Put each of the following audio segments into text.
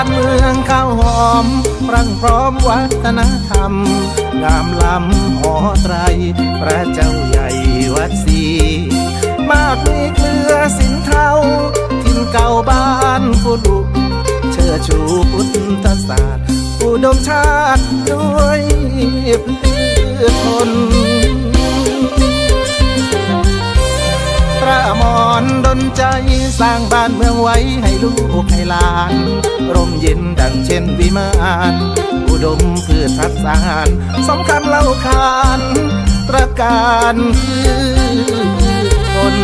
การเมืองข้าวหอมรังพร้อมวัฒนธรรมงามล้ำหอไตร พระเจ้าใหญ่วัดศรีมากมีเครือสินเทาทินเก่าบ้านกุลุเชิดชูพุทธศาสตร์อุดมชาติด้วยพืชคน ระมอมรดนใจสร้างบ้านเมืองไว้ให้ลูกให้หลาน ร่มเย็นดังเช่นวิมาน อุดมพืชพักสารสำคัญเล่าขานตระการพืชคน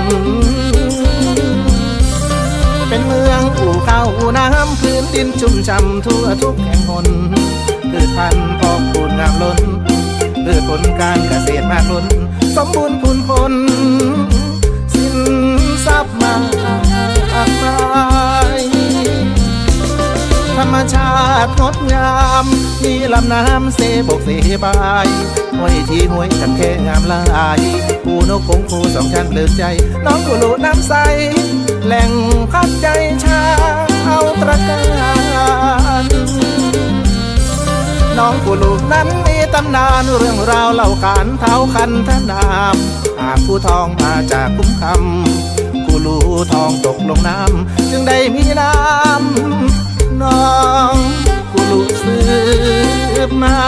เป็นเมืองอู่ข้าวอู่น้ำพื้นดินชุ่มช่ำทั่วทุกแห่งหนพืชพันธุ์พอกพูนงามล้นพืชผลการเกษตรมากล้น สมบูรณ์พูนพลสิน ทรัพย์มากมายธรรมชาติงดงาม มีลำน้ำเสบกเสบายห้วยที่ห้วยกันแค่งามลายผู้นกคงผู้สองชั้นเลิศใจ น้องกุลุน้ำใส แหล่งพักใจชาวตระการน้องกุลูกนั้นมีตำนานเรื่องราวเล่าขานเท้าคันทนาม หากผู้ทองมาจากคุ้มคำ ลูทองตกลงน้ำจึงได้มีน้ำน้องกูลูสืบมา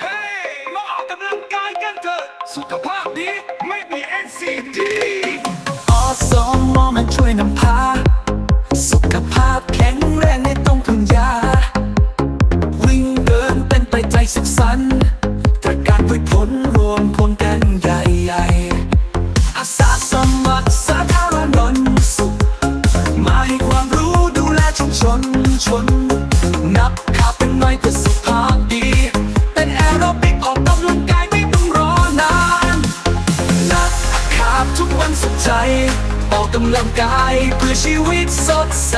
เฮ้ยมาออกกำลังกายกันเถอะสุขภาพดีไม่มี NCD กกำลังกายเพื่อชีวิตสดใส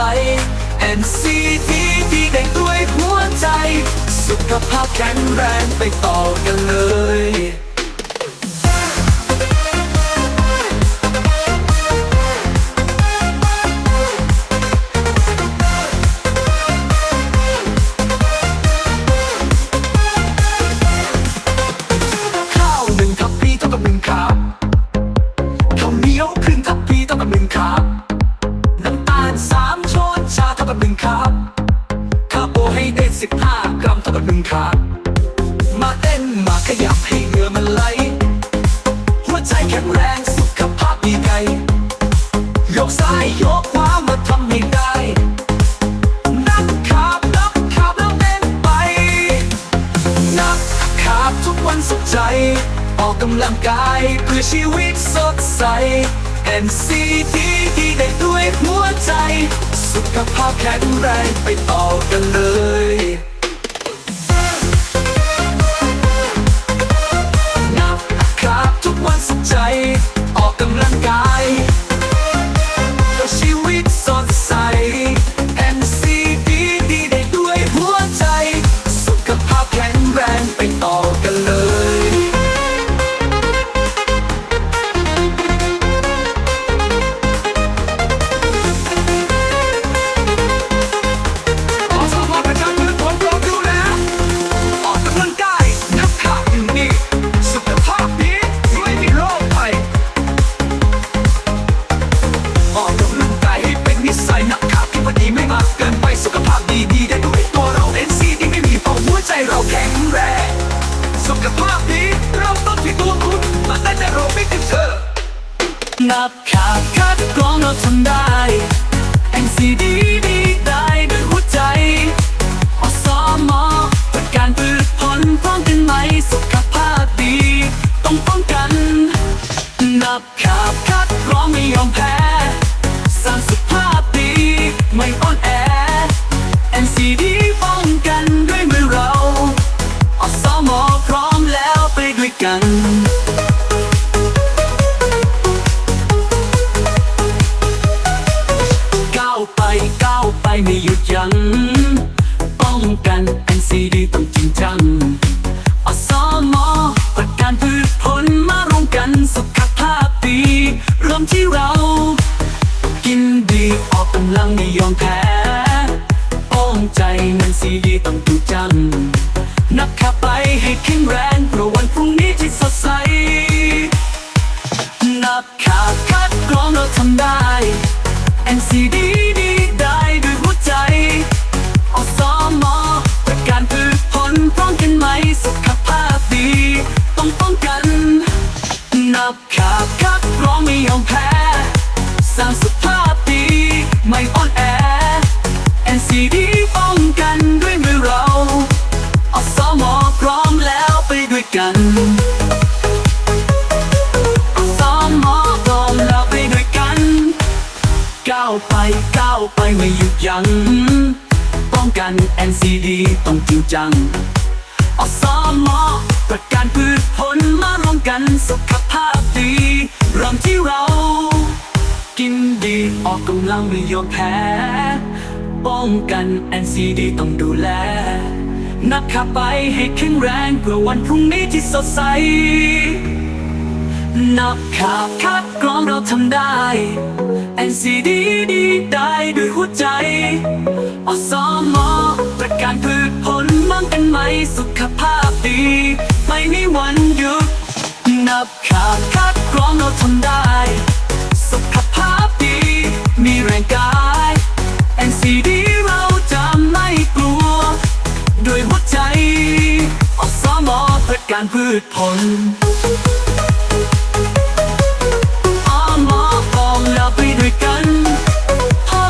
NCT ดีเด็กด้วยหัวใจ สุขภาพแข็งแรงไปต่อกันเลย NCT ดีได้ด้วยหัวใจ สุขภาพแข็งแรงไปต่อกันเลย กัซีดีต้องจริงจังอสมอประกันพืชผลมาร่วมกันสุขภาพดีเริ่มที่เรา กินดีออกกำลังไม่ยอมแพ้ป้องใจมันซีดีต้องจริงจังนับขาไปให้แข็งแรง ขาคัดกรองไม่ยอมแพ้สร้างสุภาพดีไม่อ่อนแอ NCD ป้องกันด้วยมือเราอสมอพร้อมแล้วไปด้วยกันอสมอพร้อมแล้วไปด้วยกัน ก้าวไปก้าวไปไม่หยุดยัง้งป้องกัน NCD ต้องจริงจังอสมอประกันพืชผลมารวมกันสุข ออกกำลังไม่ยอมแพ้ ป้องกัน NCD ต้องดูแล นับขาไปให้แข็งแรงเพื่อวันพรุ่งนี้ที่สดใส นับขาคัดกรองเราทำได้ NCD ดีได้ด้วยหัวใจ อสมอประกันพืชผลมั่งกันไหมสุขภาพดี ไม่มีวันหยุด นับขาคัดกรองเราทำได้ สุขภาพ มีแรงกาย NCD เราจะไม่กลัว ด้วยหัวใจอสมประกันพืชผลอมอปองแล้วไปด้วยกันโอ้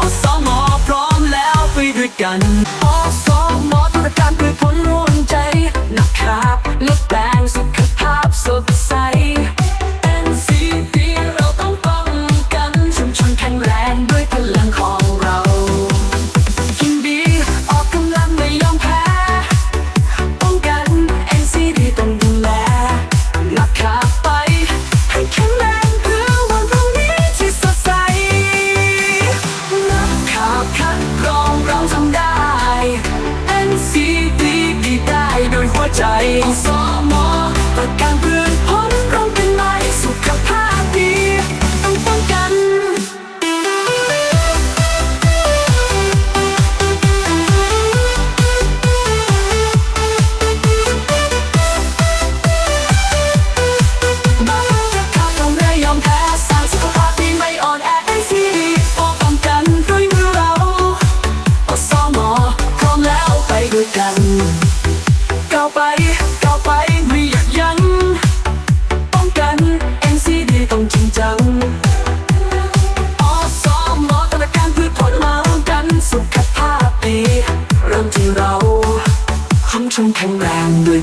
อสมอพร้อมแล้วไปด้วยกันอสมอต้องการด้วยผลร่วมใจนะครับลดแร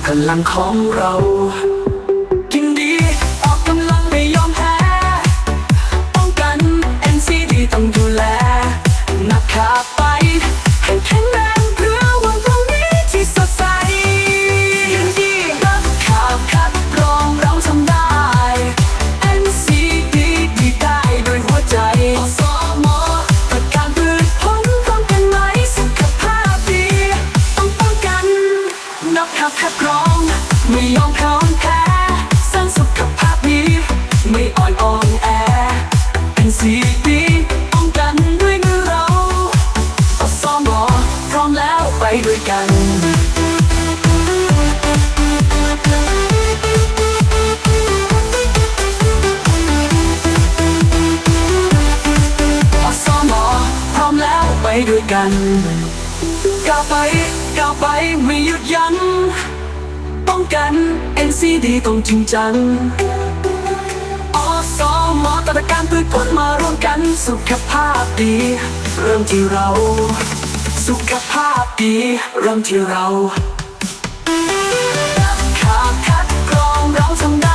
พลังของเรา กันก้าวไปก้าวไปไม่หยุดยั้งป้องกัน NCD ต้องจริงจังอสมตระการพืชผลมาร่วมกันสุขภาพดี เริ่มที่เรา สุขภาพดีเริ่มที่เรานับขาคัดกรองเราทำได้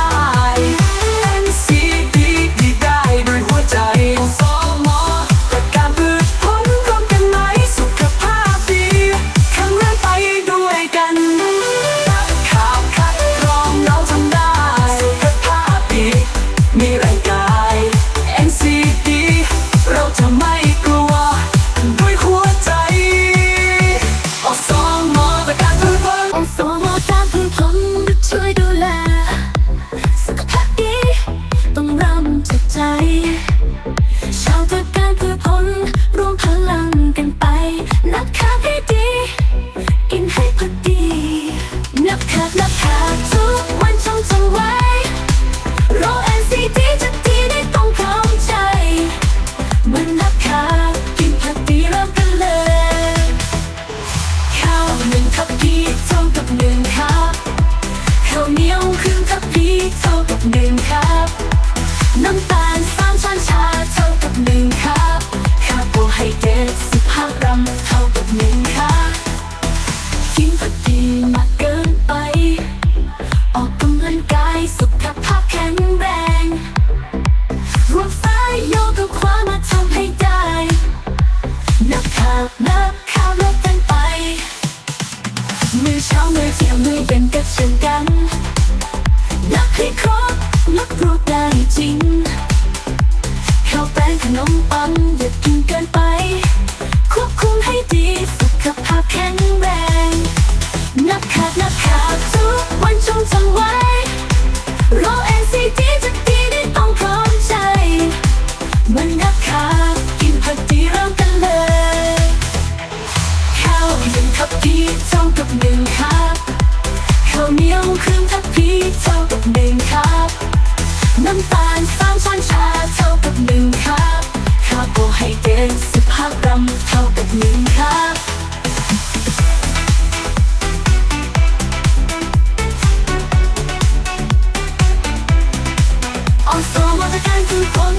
time to fall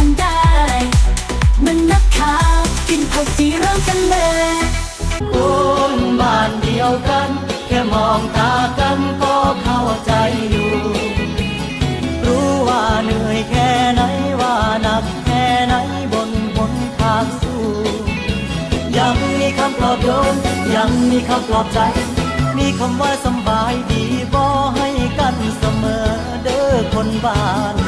ันได้ มันนักข่าวกินผักจีเริ่มกันเลยคนบ้านเดียวกัน แค่มองตากันก็เข้าใจอยู่ รู้ว่าเหนื่อยแค่ไหนว่านักแค่ไหนบนบนทางสู้ ยังมีคำปลอบโยนยังมีคำปลอบใจ มีคำว่าสบายดีบ่ให้กันเสมอเด้อคนบ้าน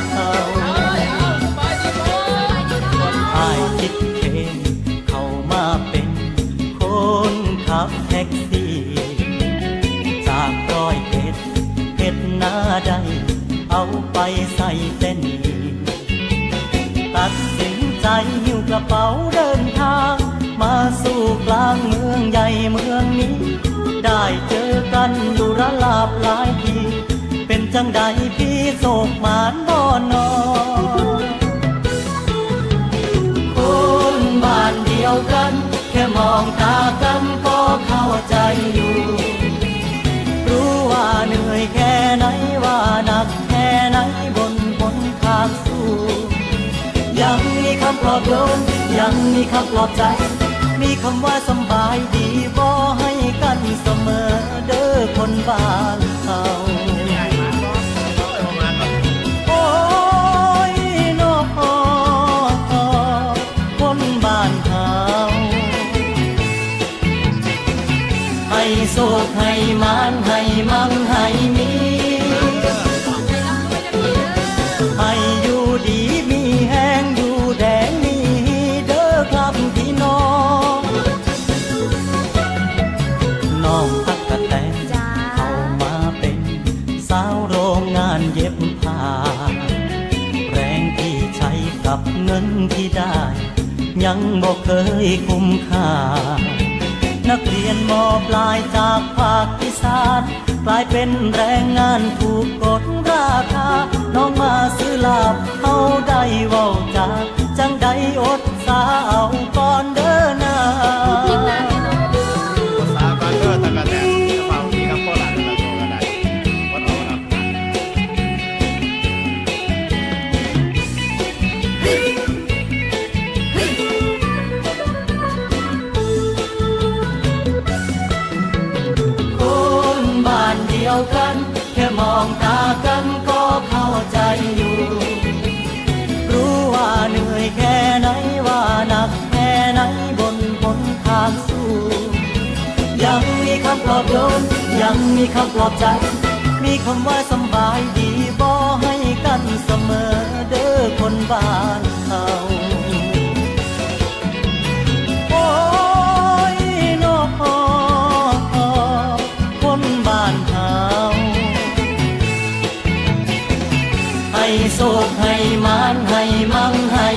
เจอกันดูระลาบหลายที เป็นจังใดพี่โศกมานบ่อนอคนบ้านเดียวกัน แค่มองตากันก็เข้าใจอยู่ รู้ว่าเหนื่อยแค่ไหนว่านักแค่ไหนบนบนทางสู้ยังมีคำปลอบโยนยังมีคำปลอบใจ มีคำว่าสบายดีบ่ให้านเสมอเด้อคนบ้านเขาโอ้ยนอคนบ้านเขาให้โศกให้มานให้มังให้ังบอกเคยคุ้มค่า นักเรียนมอปลายจากภาคอีสานกลายเป็นแรงงานถูกกดราคา น้องมาซื้อลาบเขาได้ว่าจากจังได้อดสาเอาก่อนเด้อ ยังมีคำปลอบใจ มีคำว่าสบายดีบอให้กันเสมอเด้อคนบ้านเขาโอ้ยนอคนบ้านเฮาให้โศกให้มานให้มั่งให้